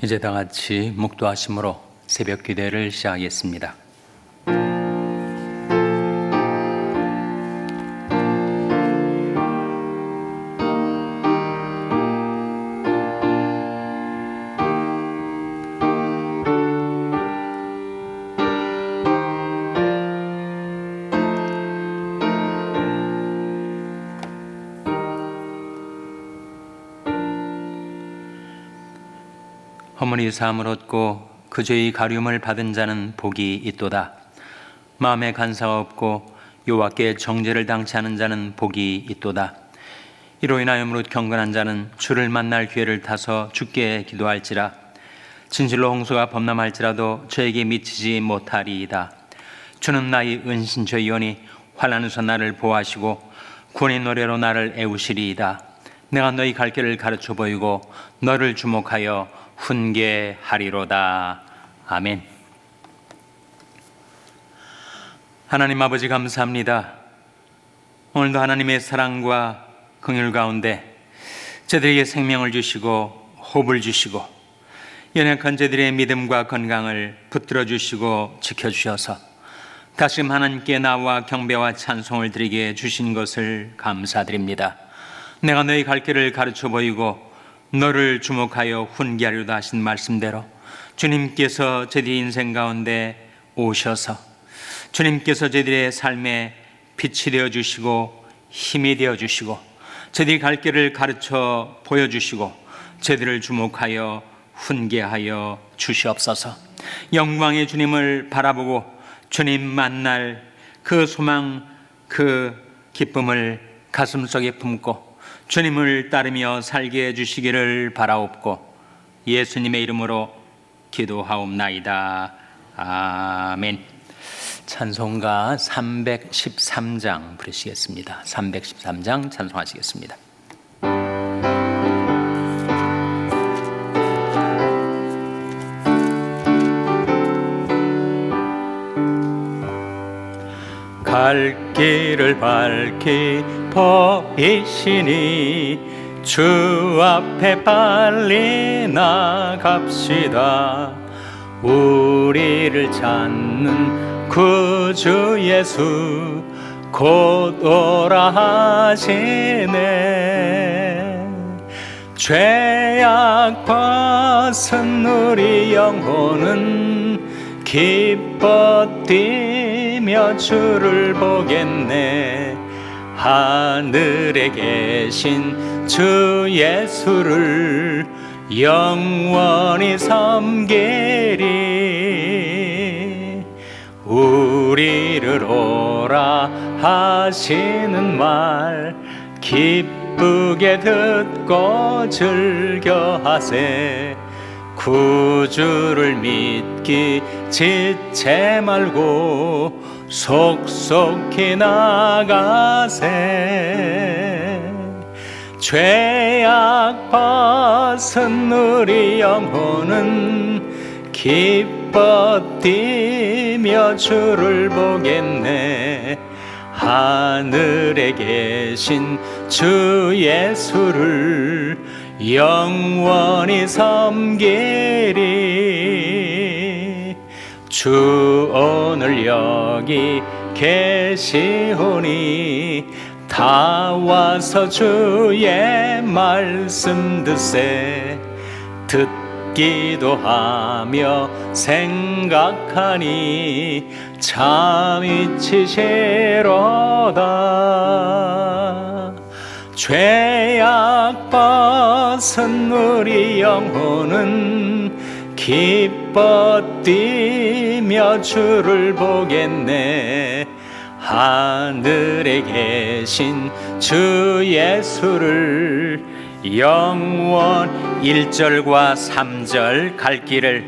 이제 다 같이 묵도하심으로 새벽 기도를 시작하겠습니다. 어머니 사함을 얻고 그 죄의 가듐을 받은 자는 복이 있도다. 마음에 간사가 없고 여호와께 정죄를 당치 않은 자는 복이 있도다. 이로 인하여 무릇 경건한 자는 주를 만날 기회를 타서 주께 기도할지라 진실로 홍수가 범람할지라도 저에게 미치지 못하리이다. 주는 나의 은신처이오니 환난에서 나를 보호하시고 구원의 노래로 나를 애우시리이다. 내가 너희 갈 길을 가르쳐 보이고 너를 주목하여 훈계하리로다. 아멘. 하나님 아버지 감사합니다. 오늘도 하나님의 사랑과 긍휼 가운데 저들에게 생명을 주시고 호흡을 주시고 연약한 저들의 믿음과 건강을 붙들어 주시고 지켜 주셔서 다시 하나님께 나와 경배와 찬송을 드리게 주신 것을 감사드립니다. 내가 너희 갈 길을 가르쳐 보이고 너를 주목하여 훈계하려다 하신 말씀대로 주님께서 저희 인생 가운데 오셔서 주님께서 저희들의 삶에 빛이 되어 주시고 힘이 되어 주시고 저희들이 갈 길을 가르쳐 보여 주시고 저희들을 주목하여 훈계하여 주시옵소서. 영광의 주님을 바라보고 주님 만날 그 소망 그 기쁨을 가슴속에 품고 주님을 따르며 살게 해 주시기를 바라옵고 예수님의 이름으로 기도하옵나이다. 아멘. 찬송가 313장 부르시겠습니다. 313장 찬송하시겠습니다. 갈 길을 밝히 보이시니 주 앞에 빨리 나갑시다. 우리를 찾는 구주 예수 곧 오라 하시네. 죄악 벗은 우리 영혼은 기뻐 뛰 며 주를 보겠네. 하늘에 계신 주 예수를 영원히 섬기리. 우리를 오라 하시는 말 기쁘게 듣고 즐겨하세. 구주를 믿기 지체 말고 속속히 나가세. 죄악 벗은 우리 영혼은 기뻐 뛰며 주를 보겠네. 하늘에 계신 주 예수를 영원히 섬기리 주 오늘 여기 계시오니 다 와서 주의 말씀 듣세. 듣기도 하며 생각하니 참 이치시로다. 죄악 벗은 우리 영혼은 기뻐 뛰 며 주를 보겠네. 하늘에 계신 주 예수를 영원 1절과 3절 갈 길을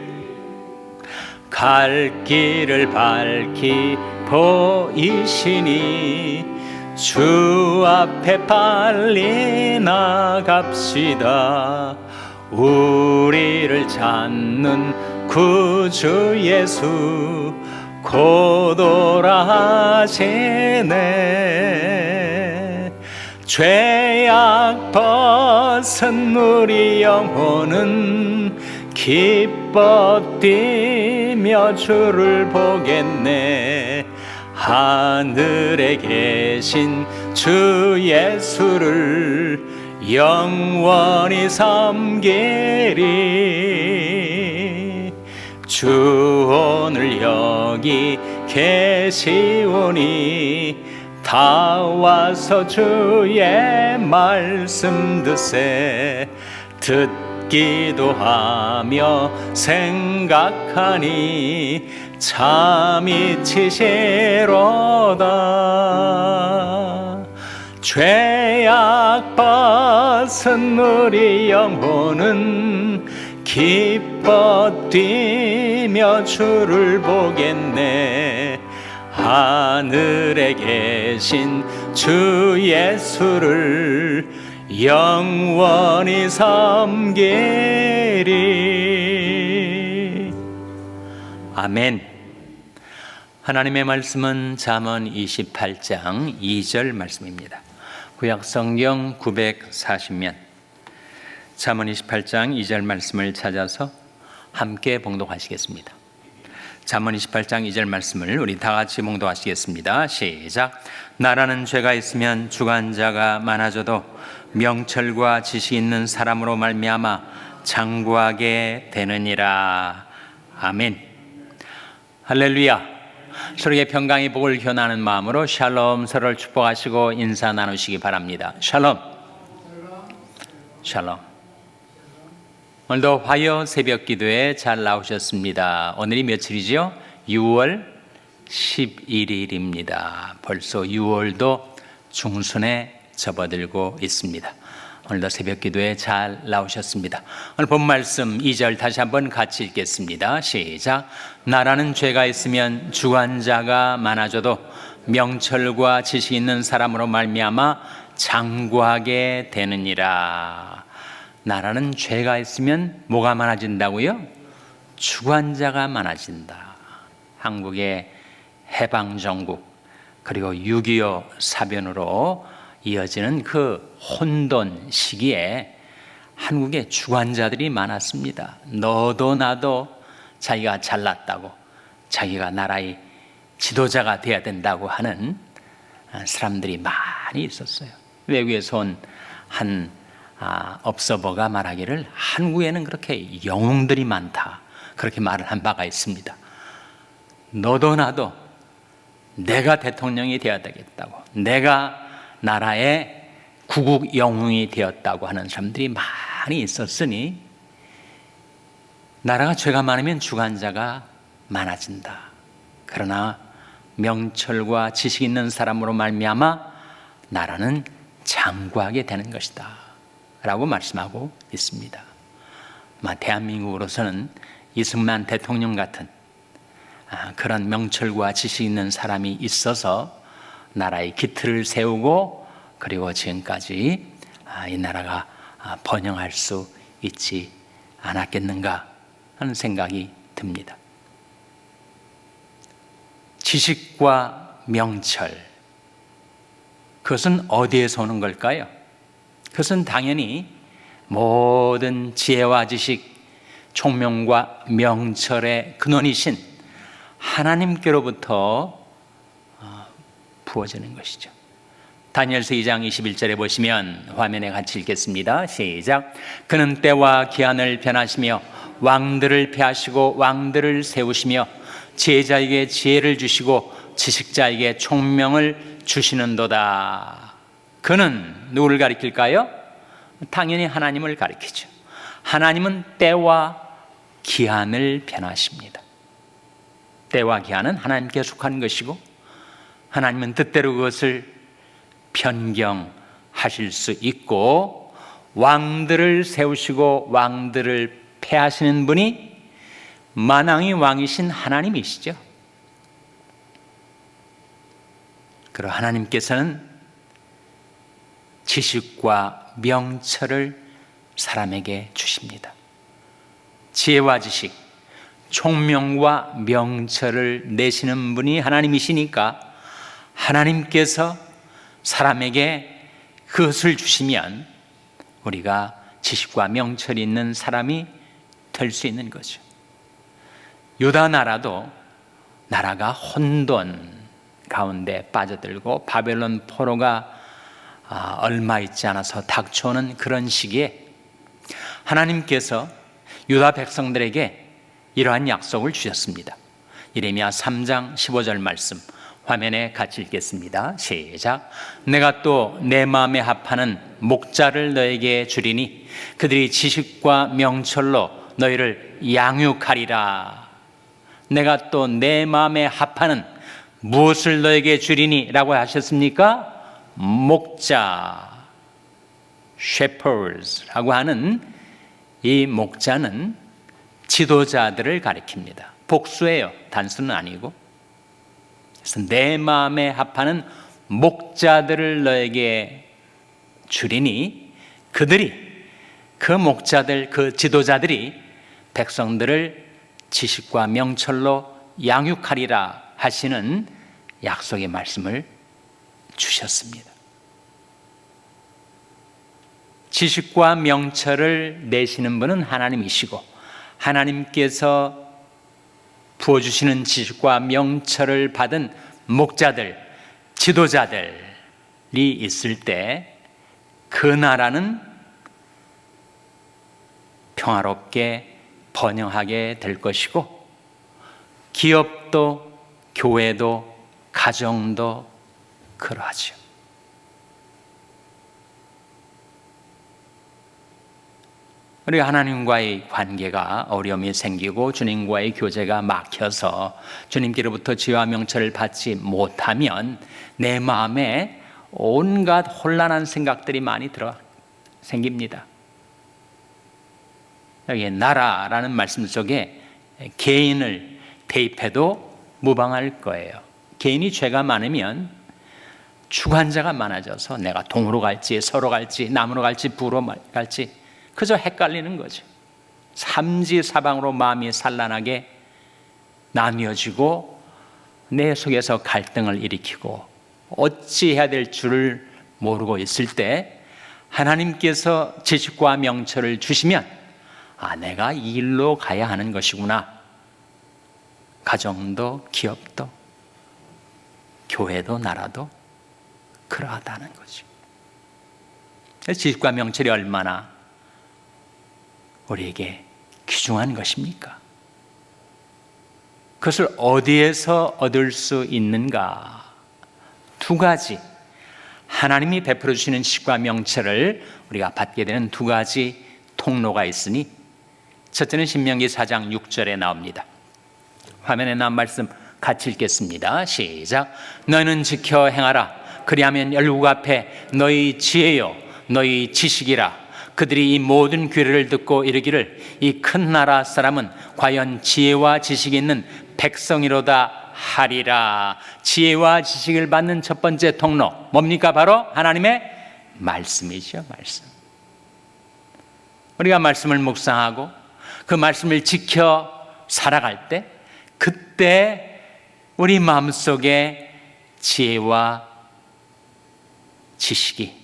갈 길을 밝히 보이시니 주 앞에 빨리 나갑시다. 우리를 찾는 구주 예수 하시네. 죄악 벗은 우리 영혼은 기뻐 뛰며 주를 보겠네. 하늘에 계신 주 예수를 영원히 섬기리 주 오늘 여기 계시오니 다 와서 주의 말씀 듣세. 듣기도 하며 생각하니 참 이 치시로다. 죄악 벗은 우리 영혼은 기뻐 뛰며 주를 보겠네. 하늘에 계신 주 예수를 영원히 섬기리. 아멘. 하나님의 말씀은 잠언 28장 2절 말씀입니다. 구약 성경 940면. 잠언 28장 2절 말씀을 찾아서 함께 봉독하시겠습니다. 잠언 28장 2절 말씀을 우리 다 같이 봉독하시겠습니다. 시작. 나라는 죄가 있으면 주관자가 많아져도 명철과 지식 있는 사람으로 말미암아 장구하게 되느니라. 아멘. 할렐루야. 서로의 평강의 복을 현하는 마음으로 샬롬 서로를 축복하시고 인사 나누시기 바랍니다. 샬롬. 샬롬. 오늘도 화요 새벽 기도에 잘 나오셨습니다. 오늘이 며칠이죠? 6월 11일입니다. 벌써 6월도 중순에 접어들고 있습니다. 오늘도 새벽 기도에 잘 나오셨습니다. 오늘 본 말씀 2절 다시 한번 같이 읽겠습니다. 시작. 나라는 죄가 있으면 주관자가 많아져도 명철과 지식 있는 사람으로 말미암아 장구하게 되느니라. 나라는 죄가 있으면 뭐가 많아진다고요? 주관자가 많아진다. 한국의 해방 정국 그리고 6.25 사변으로 이어지는 그 혼돈 시기에 한국에 주관자들이 많았습니다. 너도 나도 자기가 잘났다고 자기가 나라의 지도자가 돼야 된다고 하는 사람들이 많이 있었어요. 외국에서 온 한 아, 업서버가 말하기를 한국에는 그렇게 영웅들이 많다. 그렇게 말을 한 바가 있습니다. 너도 나도 내가 대통령이 되어야 되겠다고. 내가 나라의 구국 영웅이 되었다고 하는 사람들이 많이 있었으니 나라가 죄가 많으면 주관자가 많아진다. 그러나 명철과 지식 있는 사람으로 말미암아 나라는 장구하게 되는 것이다. 라고 말씀하고 있습니다. 대한민국으로서는 이승만 대통령 같은 아, 그런 명철과 지식 있는 사람이 있어서 나라의 기틀을 세우고 그리고 지금까지 아, 이 나라가 아, 번영할 수 있지 않았겠는가 하는 생각이 듭니다. 지식과 명철 그것은 어디에서 오는 걸까요? 그것은 당연히 모든 지혜와 지식, 총명과 명철의 근원이신 하나님께로부터 어, 부어지는 것이죠. 다니엘서 2장 21절에 보시면 화면에 같이 읽겠습니다. 시작. 그는 때와 기한을 변하시며 왕들을 패하시고 왕들을 세우시며 제자에게 지혜를 주시고 지식자에게 총명을 주시는도다. 그는 누구를 가리킬까요? 당연히 하나님을 가리키죠. 하나님은 때와 기한을 변하십니다. 때와 기한은 하나님께 속한 것이고 하나님은 뜻대로 그것을 변경하실 수 있고 왕들을 세우시고 왕들을 패하시는 분이 만왕의 왕이신 하나님이시죠. 그리고 하나님께서는 지식과 명철을 사람에게 주십니다. 지혜와 지식, 총명과 명철을 내시는 분이 하나님이시니까 하나님께서 사람에게 그것을 주시면 우리가 지식과 명철이 있는 사람이 될 수 있는 거죠. 유다 나라도 나라가 혼돈 가운데 빠져들고 바벨론 포로가 아, 얼마 있지 않아서 닥쳐오는 그런 시기에 하나님께서 유다 백성들에게 이러한 약속을 주셨습니다. 이레미야 3장 15절 말씀 화면에 같이 읽겠습니다. 시작. 내가 또 내 마음에 합하는 목자를 너에게 주리니 그들이 지식과 명철로 너희를 양육하리라. 내가 또 내 마음에 합하는 무엇을 너에게 주리니라고 하셨습니까? 목자, shepherds라고 하는 이 목자는 지도자들을 가리킵니다. 복수예요. 단수는 아니고. 그래서 내 마음에 합하는 목자들을 너에게 주리니 그들이 그 목자들, 그 지도자들이 백성들을 지식과 명철로 양육하리라 하시는 약속의 말씀을 주셨습니다. 지식과 명철을 내시는 분은 하나님이시고 하나님께서 부어주시는 지식과 명철을 받은 목자들, 지도자들이 있을 때 그 나라는 평화롭게 번영하게 될 것이고 기업도 교회도 가정도 그러하죠. 우리가 하나님과의 관계가 어려움이 생기고 주님과의 교제가 막혀서 주님께로부터 지와 명철을 받지 못하면 내 마음에 온갖 혼란한 생각들이 많이 들어 생깁니다. 여기 나라라는 말씀 속에 개인을 대입해도 무방할 거예요. 개인이 죄가 많으면 주관자가 많아져서 내가 동으로 갈지 서로 갈지 남으로 갈지 부로 갈지 그저 헷갈리는 거죠. 삼지 사방으로 마음이 산란하게 나뉘어지고 내 속에서 갈등을 일으키고 어찌 해야 될 줄을 모르고 있을 때 하나님께서 지식과 명철을 주시면 아 내가 이 일로 가야 하는 것이구나. 가정도 기업도 교회도 나라도 그러하다는 거죠. 지식과 명철이 얼마나 우리에게 귀중한 것입니까? 그것을 어디에서 얻을 수 있는가? 두 가지. 하나님이 베풀어 주시는 식과 명철을 우리가 받게 되는 두 가지 통로가 있으니 첫째는 신명기 4장 6절에 나옵니다. 화면에 나온 말씀 같이 읽겠습니다. 시작. 너는 지켜 행하라. 그리하면 열국 앞에 너희 지혜요, 너희 지식이라. 그들이 이 모든 규례를 듣고 이르기를 이 큰 나라 사람은 과연 지혜와 지식이 있는 백성이로다 하리라. 지혜와 지식을 받는 첫 번째 통로 뭡니까? 바로 하나님의 말씀이죠, 말씀. 우리가 말씀을 묵상하고 그 말씀을 지켜 살아갈 때 그때 우리 마음속에 지혜와 지식이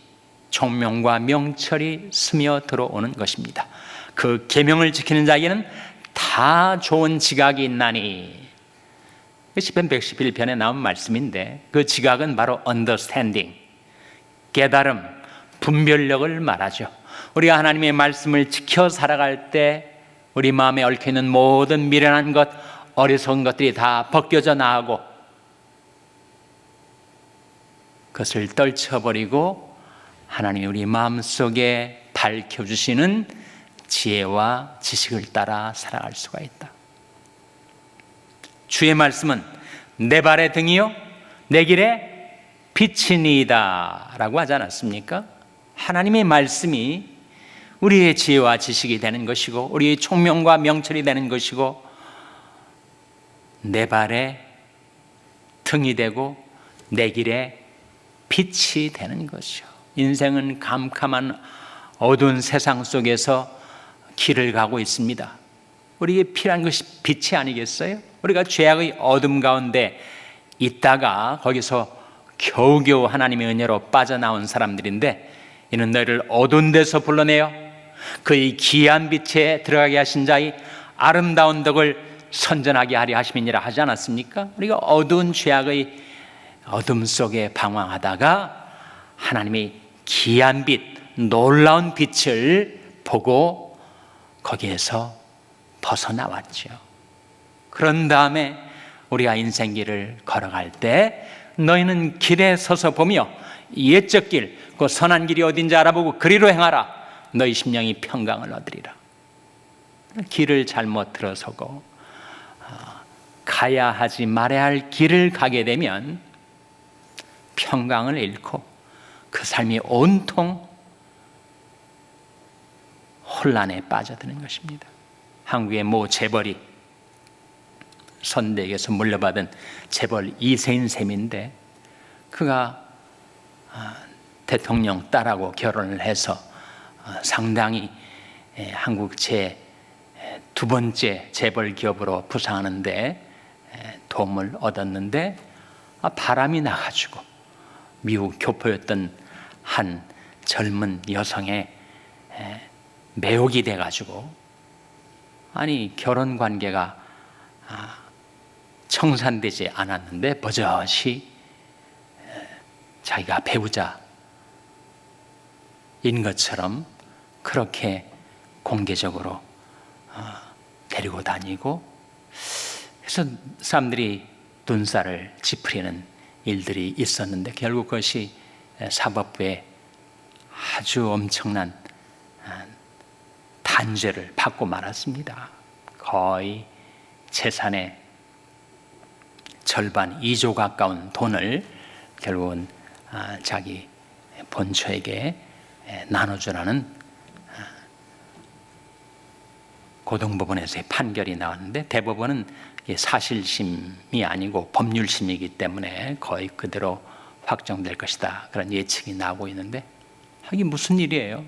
총명과 명철이 스며 들어오는 것입니다. 그 계명을 지키는 자에게는 다 좋은 지각이 있나니. 시편 111편에 나온 말씀인데 그 지각은 바로 understanding, 깨달음, 분별력을 말하죠. 우리가 하나님의 말씀을 지켜 살아갈 때 우리 마음에 얽혀 있는 모든 미련한 것, 어리석은 것들이 다 벗겨져 나가고 그것을 떨쳐버리고 하나님이 우리 마음속에 밝혀주시는 지혜와 지식을 따라 살아갈 수가 있다. 주의 말씀은 내 발의 등이요, 내 길에 빛이니이다. 라고 하지 않았습니까? 하나님의 말씀이 우리의 지혜와 지식이 되는 것이고, 우리의 총명과 명철이 되는 것이고, 내 발에 등이 되고, 내 길에 빛이 되는 것이요. 인생은 캄캄한 어두운 세상 속에서 길을 가고 있습니다. 우리에게 필요한 것이 빛이 아니겠어요? 우리가 죄악의 어둠 가운데 있다가 거기서 겨우겨우 하나님의 은혜로 빠져나온 사람들인데 이는 너희를 어두운 데서 불러내어 그의 귀한 빛에 들어가게 하신 자의 아름다운 덕을 선전하게 하려 하심이니라 하지 않았습니까? 우리가 어두운 죄악의 어둠 속에 방황하다가 하나님이 귀한 빛, 놀라운 빛을 보고 거기에서 벗어나왔죠. 그런 다음에 우리가 인생길을 걸어갈 때 너희는 길에 서서 보며 옛적 길, 그 선한 길이 어딘지 알아보고 그리로 행하라. 너희 심령이 평강을 얻으리라. 길을 잘못 들어서고 어, 가야 하지 말아야 할 길을 가게 되면 평강을 잃고 그 삶이 온통 혼란에 빠져드는 것입니다. 한국의 모 재벌이 선대에게서 물려받은 재벌 이세인 셈인데 그가 아, 대통령 딸하고 결혼을 해서 어, 상당히 에, 한국 제 두 번째 재벌 기업으로 부상하는데 에, 도움을 얻었는데 아, 바람이 나가지고 미국 교포였던 한 젊은 여성의 에, 매혹이 돼가지고 아니 결혼 관계가 아, 청산되지 않았는데 버젓이 에, 자기가 배우자인 것처럼 그렇게 공개적으로 어, 데리고 다니고 그래서 사람들이 눈살을 찌푸리는 일들이 있었는데 결국 그것이 사법부에 아주 엄청난 아, 단죄를 받고 말았습니다. 거의 재산의 절반 2조 가까운 돈을 결국은 아, 자기 본처에게 나눠주라는 고등법원에서의 판결이 나왔는데 대법원은 사실심이 아니고 법률심이기 때문에 거의 그대로 확정될 것이다 그런 예측이 나오고 있는데 이게 무슨 일이에요?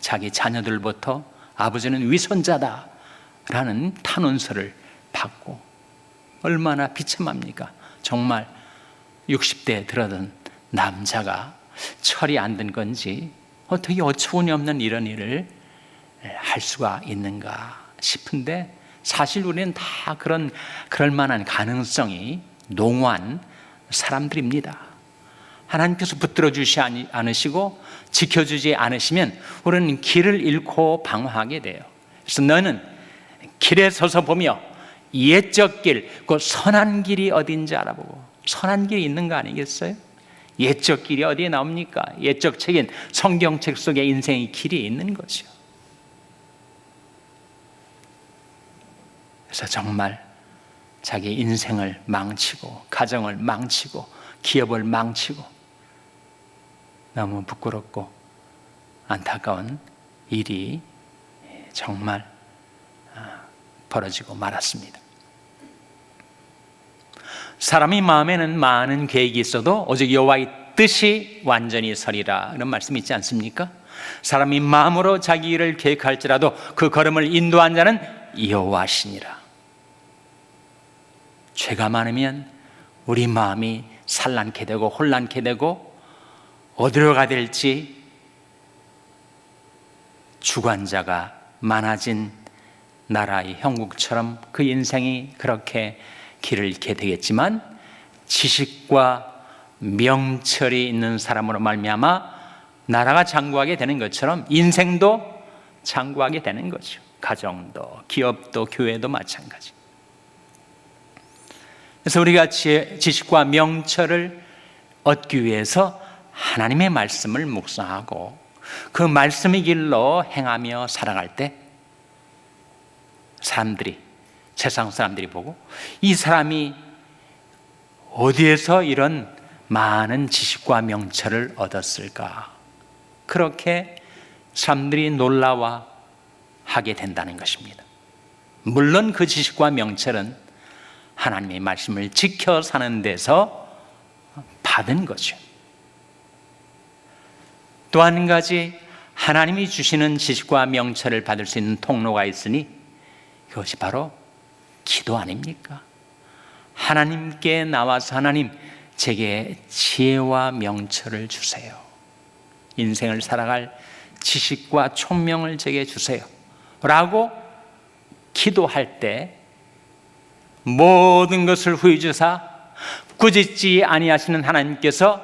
자기 자녀들부터 아버지는 위선자다 라는 탄원서를 받고 얼마나 비참합니까? 정말 60대에 들어든 남자가 철이 안 든 건지 어떻게 어처구니 없는 이런 일을 할 수가 있는가 싶은데 사실 우리는 다 그런 그럴 만한 가능성이 농후한 사람들입니다. 하나님께서 붙들어 주시 않으시고 지켜주지 않으시면 우리는 길을 잃고 방황하게 돼요. 그래서 너는 길에 서서 보며 옛적 길, 그 선한 길이 어딘지 알아보고 선한 길이 있는 거 아니겠어요? 옛적 길이 어디에 나옵니까? 옛적 책인 성경책 속에 인생의 길이 있는 거죠. 그래서 정말 자기 인생을 망치고 가정을 망치고 기업을 망치고 너무 부끄럽고 안타까운 일이 정말 아, 벌어지고 말았습니다. 사람이 마음에는 많은 계획이 있어도 오직 여호와의 뜻이 완전히 서리라 이런 말씀 있지 않습니까? 사람이 마음으로 자기 일을 계획할지라도 그 걸음을 인도한 자는 여호와시니라. 죄가 많으면 우리 마음이 산란케 되고 혼란케 되고 어디로 가야 될지 주관자가 많아진 나라의 형국처럼 그 인생이 그렇게 길을 잃게 되겠지만 지식과 명철이 있는 사람으로 말미암아 나라가 장구하게 되는 것처럼 인생도 장구하게 되는 거죠. 가정도 기업도 교회도 마찬가지. 그래서 우리가 지식과 명철을 얻기 위해서 하나님의 말씀을 묵상하고 그 말씀의 길로 행하며 살아갈 때 사람들이 세상 사람들이 보고 이 사람이 어디에서 이런 많은 지식과 명철을 얻었을까? 그렇게 사람들이 놀라워 하게 된다는 것입니다. 물론 그 지식과 명철은 하나님의 말씀을 지켜 사는 데서 받은 거죠. 또 한 가지 하나님이 주시는 지식과 명철을 받을 수 있는 통로가 있으니 그것이 바로 기도 아닙니까? 하나님께 나와서 하나님 제게 지혜와 명철을 주세요. 인생을 살아갈 지식과 총명을 제게 주세요. 라고 기도할 때 모든 것을 후히 주사 꾸짖지 아니하시는 하나님께서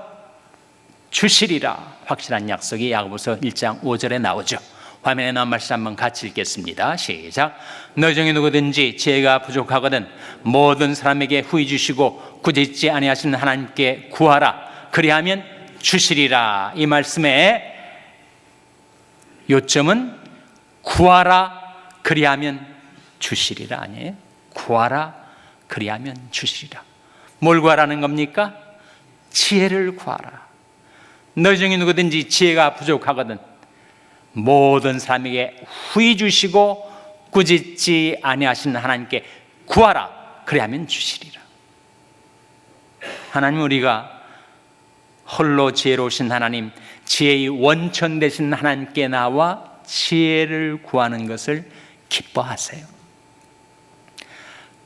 주시리라 확실한 약속이 야고보서 1장 5절에 나오죠. 화면에 나온 말씀 한번 같이 읽겠습니다. 시작. 너희 중에 누구든지 지혜가 부족하거든 모든 사람에게 후히 주시고 꾸짖지 아니하시는 하나님께 구하라. 그리하면 주시리라. 이 말씀에 요점은 구하라. 그리하면 주시리라 아니에요? 구하라. 그리하면 주시리라. 뭘 구하라는 겁니까? 지혜를 구하라. 너희 중에 누구든지 지혜가 부족하거든 모든 사람에게 후히 주시고 꾸짖지 아니하시는 하나님께 구하라 그리하면 주시리라. 하나님 우리가 홀로 지혜로우신 하나님, 지혜의 원천 되신 하나님께 나와 지혜를 구하는 것을 기뻐하세요.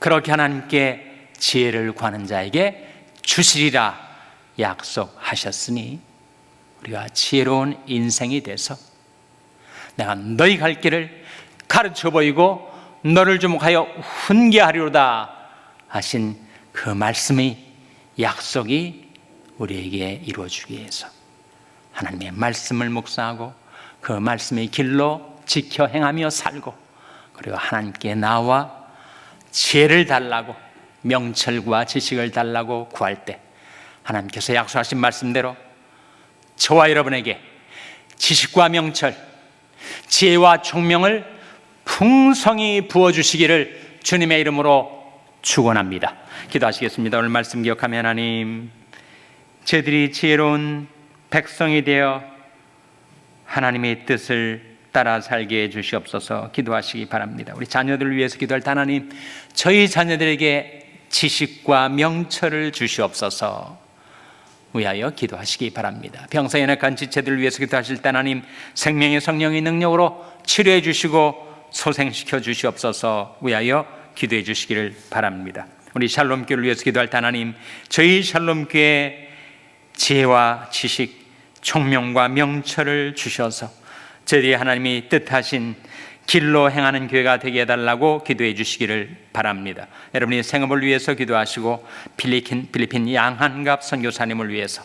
그렇게 하나님께 지혜를 구하는 자에게 주시리라 약속하셨으니 우리가 지혜로운 인생이 돼서 내가 너희 갈 길을 가르쳐 보이고 너를 주목하여 훈계하리로다 하신 그 말씀의 약속이 우리에게 이루어지기 위해서 하나님의 말씀을 묵상하고 그 말씀의 길로 지켜 행하며 살고 그리고 하나님께 나와 지혜를 달라고 명철과 지식을 달라고 구할 때 하나님께서 약속하신 말씀대로 저와 여러분에게 지식과 명철, 지혜와 총명을 풍성히 부어주시기를 주님의 이름으로 축원합니다. 기도하시겠습니다. 오늘 말씀 기억하며 하나님, 저희들이 지혜로운 백성이 되어 하나님의 뜻을 따라 살게 해 주시옵소서 기도하시기 바랍니다. 우리 자녀들을 위해서 기도할 때 하나님, 저희 자녀들에게 지식과 명철을 주시옵소서 위하여 기도하시기 바랍니다. 병사에 낙한 지체들을 위해서 기도하실 때 하나님 생명의 성령의 능력으로 치료해 주시고 소생시켜 주시옵소서 위하여 기도해 주시기를 바랍니다. 우리 샬롬교를 위해서 기도할 때 하나님 저희 샬롬교회 지혜와 지식, 총명과 명철을 주셔서 저희들이 하나님이 뜻하신 길로 행하는 교회가 되게 해달라고 기도해 주시기를 바랍니다. 여러분이 생업을 위해서 기도하시고 필리핀, 필리핀 양한갑 선교사님을 위해서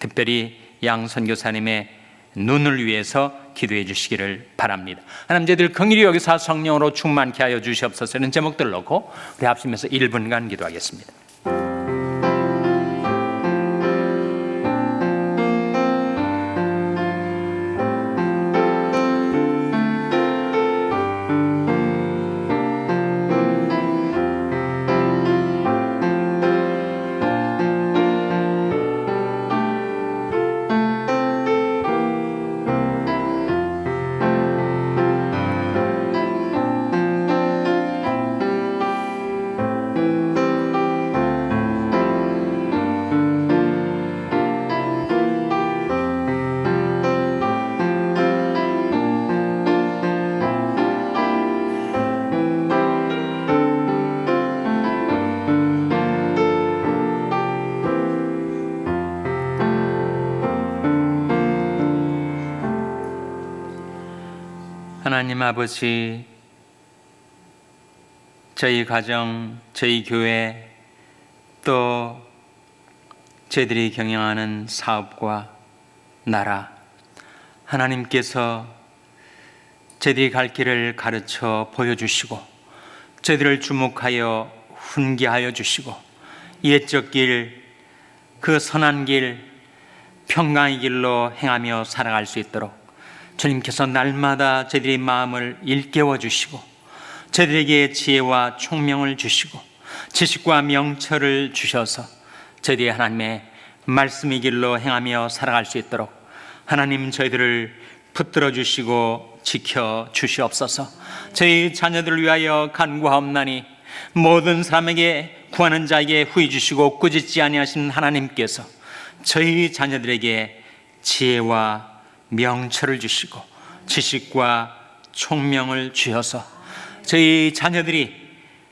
특별히 양 선교사님의 눈을 위해서 기도해 주시기를 바랍니다. 하나님 저희들 긍일이 여기서 성령으로 충만케 하여 주시옵소서 이런 제목들 놓고 우리 합심해서 1분간 기도하겠습니다. 하나님 아버지, 저희 가정, 저희 교회, 또 저희들이 경영하는 사업과 나라, 하나님께서 저희들이 갈 길을 가르쳐 보여주시고, 저희들을 주목하여 훈계하여 주시고, 옛적 길, 그 선한 길, 평강의 길로 행하며 살아갈 수 있도록 주님께서 날마다 저희들의 마음을 일깨워 주시고 저희들에게 지혜와 총명을 주시고 지식과 명철을 주셔서 저희들이 하나님의 말씀의 길로 행하며 살아갈 수 있도록 하나님 저희들을 붙들어 주시고 지켜 주시옵소서. 저희 자녀들을 위하여 간구하옵나니 모든 사람에게 구하는 자에게 후히 주시고 꾸짖지 아니하시는 하나님께서 저희 자녀들에게 지혜와 명철을 주시고 지식과 총명을 주셔서 저희 자녀들이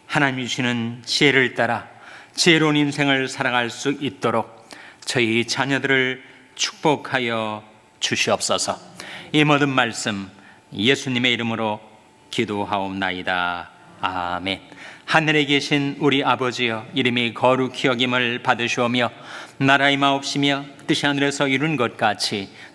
하나님이 주시는 지혜를 따라 지혜로운 인생을 살아갈 수 있도록 저희 자녀들을 축복하여 주시옵소서. 이 모든 말씀 예수님의 이름으로 기도하옵나이다. 아멘. 하늘에 계신 우리 아버지여 이름이 거룩히 여김을 받으시오며 나라의 마옵시며 뜻이 하늘에서 이룬 것 같이